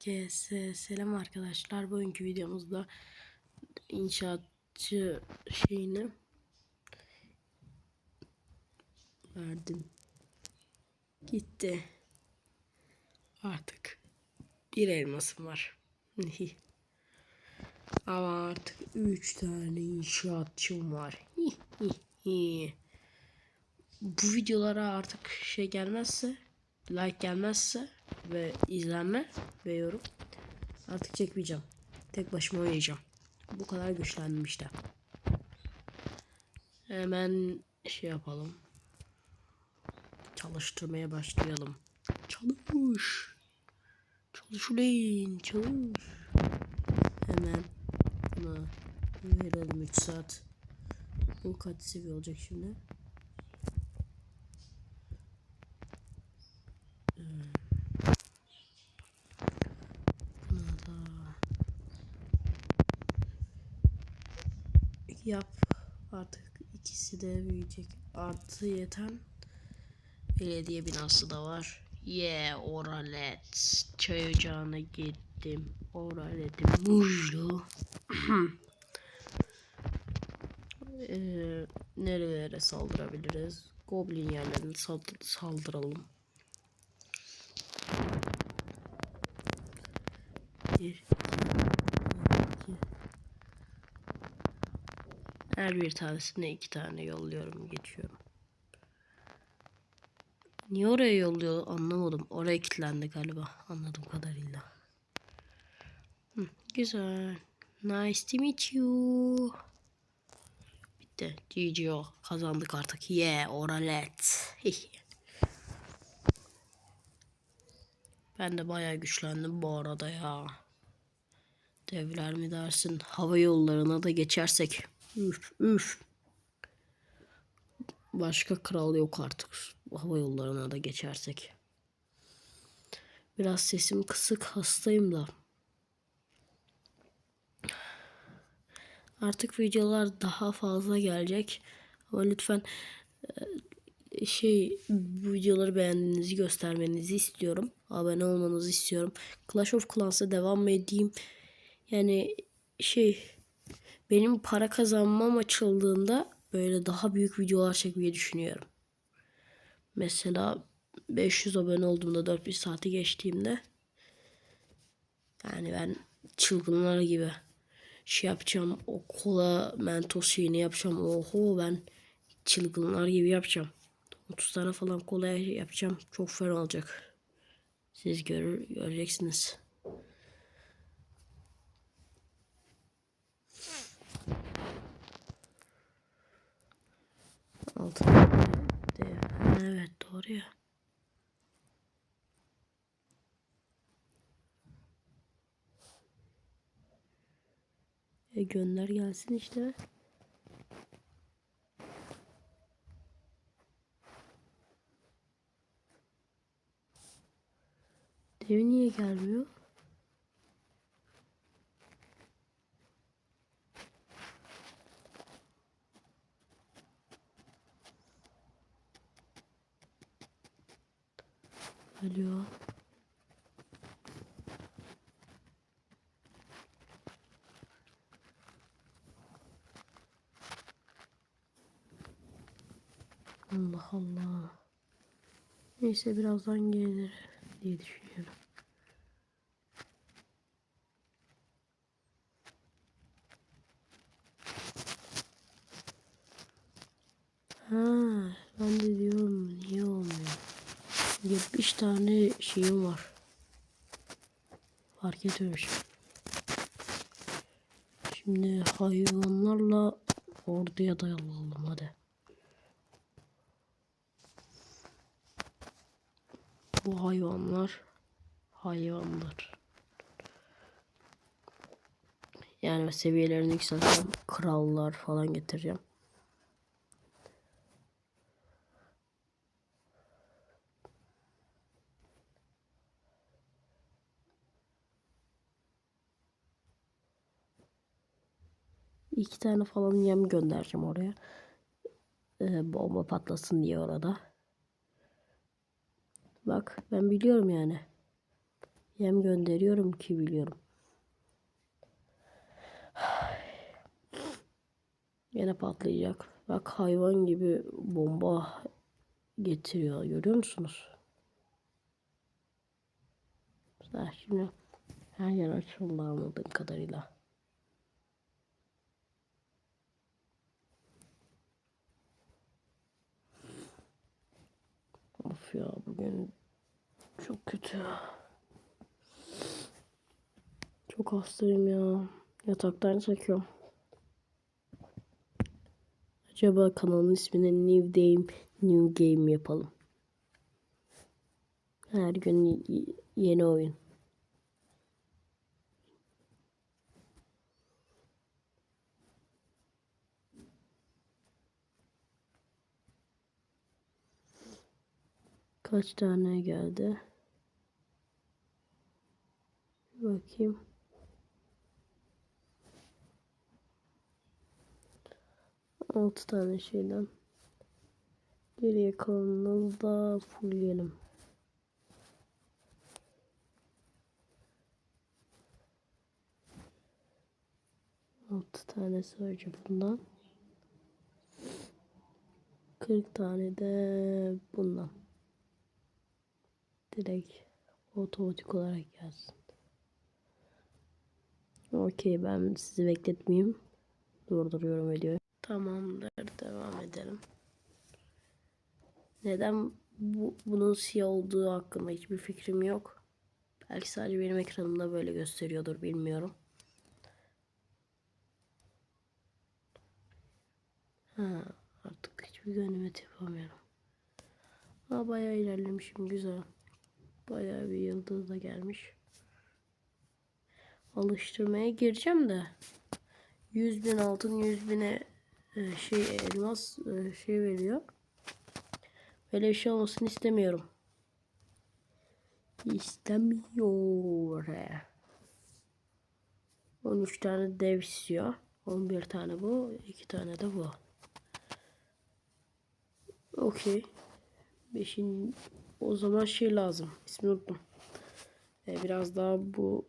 Herkese selam arkadaşlar. Bugünkü videomuzda inşaatçı şeyini verdim. Gitti. Artık bir elmasım var. Ama artık üç tane inşaatçım var. Bu videolara artık şey gelmezse, like gelmezse ve izlenme ve yorum artık çekmeyeceğim. Tek başıma oynayacağım. Bu kadar güçlendim işte. Hemen şey yapalım. Çalıştırmaya başlayalım. Çalış. Çalış ulan çalış. Hemen buna verelim 3 saat. Bu kaç seviye olacak şimdi? Buna da yap. Artık ikisi de büyüyecek. Artı yeten belediye binası da var. Yeah, oralet. Çay ocağına gittim. Oraletim muzlu. ee, nerelere saldırabiliriz? Goblin yerlerine saldır- saldıralım. Bir, Her bir tanesine iki tane yolluyorum, geçiyorum. Niye oraya yolluyor anlamadım. Oraya kilitlendi galiba anladığım kadarıyla. Hı, güzel. Nice to meet you. Bitti. GGO. Kazandık artık. Yeah, oralet. ben de bayağı güçlendim bu arada ya. Devler mi dersin? Hava yollarına da geçersek. Üf üf. Başka kral yok artık. Hava yollarına da geçersek. Biraz sesim kısık hastayım da. Artık videolar daha fazla gelecek. Ama lütfen e, şey videoları beğendiğinizi göstermenizi istiyorum. Abone olmanızı istiyorum. Clash of Clans'a devam edeyim. Yani şey benim para kazanmam açıldığında böyle daha büyük videolar çekmeyi düşünüyorum. Mesela 500 abone olduğumda 4000 saati geçtiğimde yani ben çılgınlar gibi şey yapacağım. O kola mentos şeyini yapacağım. Oho ben çılgınlar gibi yapacağım. 30 tane falan kola yapacağım. Çok fena olacak. Siz görür, göreceksiniz. Altı evet doğru ya. E gönder gelsin işte. Devi niye gelmiyor? Alo. Allah Allah. Neyse birazdan gelir diye düşünüyorum. Ha, ben de diyorum? 70 tane şeyim var. Fark etmemişim. Şimdi hayvanlarla orduya dayalalım hadi. Bu hayvanlar hayvanlar. Yani seviyelerini yükselteceğim. Krallar falan getireceğim. İki tane falan yem göndereceğim oraya. Ee, bomba patlasın diye orada. Bak ben biliyorum yani. Yem gönderiyorum ki biliyorum. Yine patlayacak. Bak hayvan gibi bomba getiriyor. Görüyor musunuz? Güzel. Şimdi her yer açıldı anladığım kadarıyla. Ya bugün çok kötü. Çok hastayım ya. Yataktan çekiyorum. Acaba kanalın ismini New Game New Game yapalım. Her gün yeni oyun. Kaç tane geldi? Bir Bakayım. Altı tane şeyden. Geriye kalanını da fullleyelim. Altı tane sadece bundan. 40 tane de bundan. Direkt otomatik olarak gelsin. Okey ben sizi bekletmeyeyim. Durduruyorum videoyu. Tamamdır devam edelim. Neden bu, bunun siyah olduğu hakkında hiçbir fikrim yok. Belki sadece benim ekranımda böyle gösteriyordur bilmiyorum. Ha, artık hiçbir ganimet yapamıyorum. Ha, bayağı ilerlemişim güzel. Bayağı bir yıldız da gelmiş. Alıştırmaya gireceğim de. 100 bin altın 100 bine e, şey elmas e, şey veriyor. Böyle bir şey olmasını istemiyorum. İstemiyor. 13 tane dev istiyor. 11 tane bu. 2 tane de bu. Okey. Beşin o zaman şey lazım. İsmini unuttum. Ee, biraz daha bu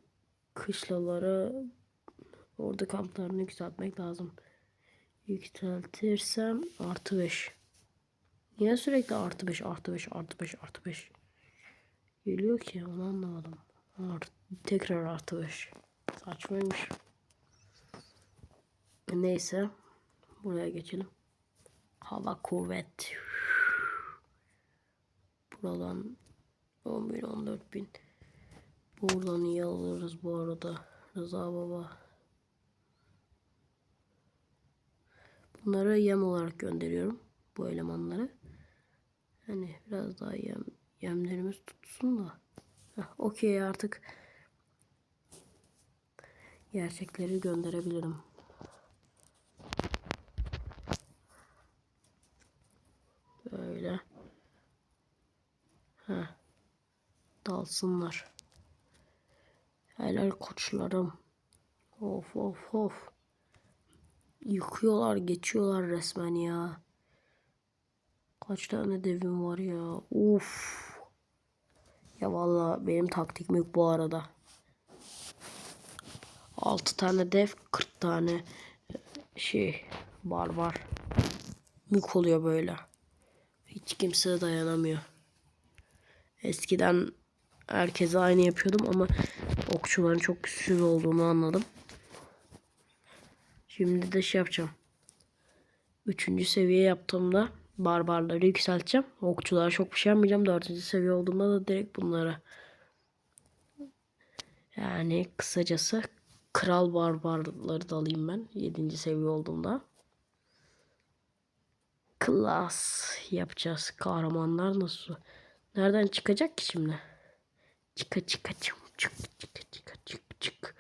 kışlaları orada kamplarını yükseltmek lazım. Yükseltirsem artı 5. Niye sürekli artı 5 artı 5 artı 5 artı 5 geliyor ki onu anlamadım. Art, tekrar artı 5. Saçmaymış. Neyse. Buraya geçelim. Hava kuvvet. Buradan 10 bin 14 bin. Buradan iyi alırız bu arada. Rıza baba. Bunları yem olarak gönderiyorum. Bu elemanları. Hani biraz daha yem, yemlerimiz tutsun da. Okey artık gerçekleri gönderebilirim. Böyle. Heh. Dalsınlar. Helal koçlarım. Of of of. Yıkıyorlar geçiyorlar resmen ya. Kaç tane devim var ya. Uf. Ya valla benim taktikim yok bu arada. 6 tane dev 40 tane şey barbar. Mük oluyor böyle. Hiç kimse dayanamıyor. Eskiden herkese aynı yapıyordum ama okçuların çok güçsüz olduğunu anladım. Şimdi de şey yapacağım. Üçüncü seviye yaptığımda barbarları yükselteceğim. Okçulara çok bir şey yapmayacağım. Dördüncü seviye olduğumda da direkt bunlara. Yani kısacası kral barbarları da alayım ben. Yedinci seviye olduğumda. Klas yapacağız. Kahramanlar nasıl? Nereden çıkacak ki şimdi? Çıka çıka çık çık çıka çıka çık çık.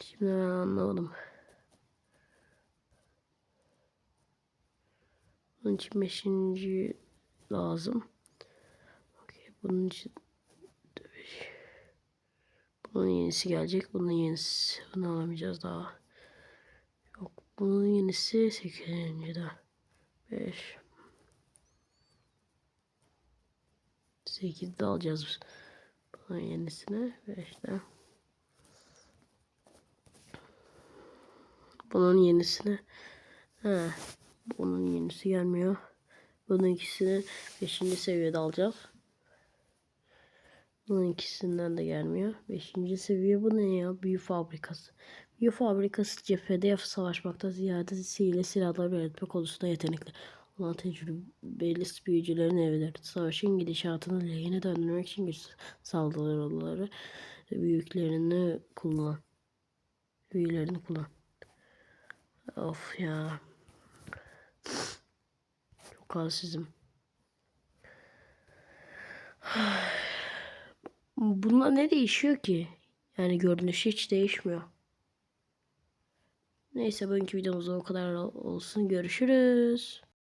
Şimdi ben anlamadım. Bunun için beşinci lazım. Okey, bunun için bunun yenisi gelecek. Bunun yenisi bunu alamayacağız daha. Yok bunun yenisi sekizinci de. Beş. Sekizde alacağız. Bunun yenisine ve işte bunun yenisine he, bunun yenisi gelmiyor. Bunun ikisini 5. seviyede alacağız. Bunun ikisinden de gelmiyor. 5. seviye bu ne ya? Büyü fabrikası. Büyü fabrikası cephede savaşmakta ziyade sihirli silahlar üretme konusunda yetenekli olan tecrübeli büyücülerin evidir. Savaşın gidişatını lehine döndürmek için güç saldırıları büyüklerini kullan. Büyülerini kullan. Of ya. Çok halsizim. Bunlar ne değişiyor ki? Yani görünüşü hiç değişmiyor. Neyse bugünkü videomuzda o kadar olsun. Görüşürüz.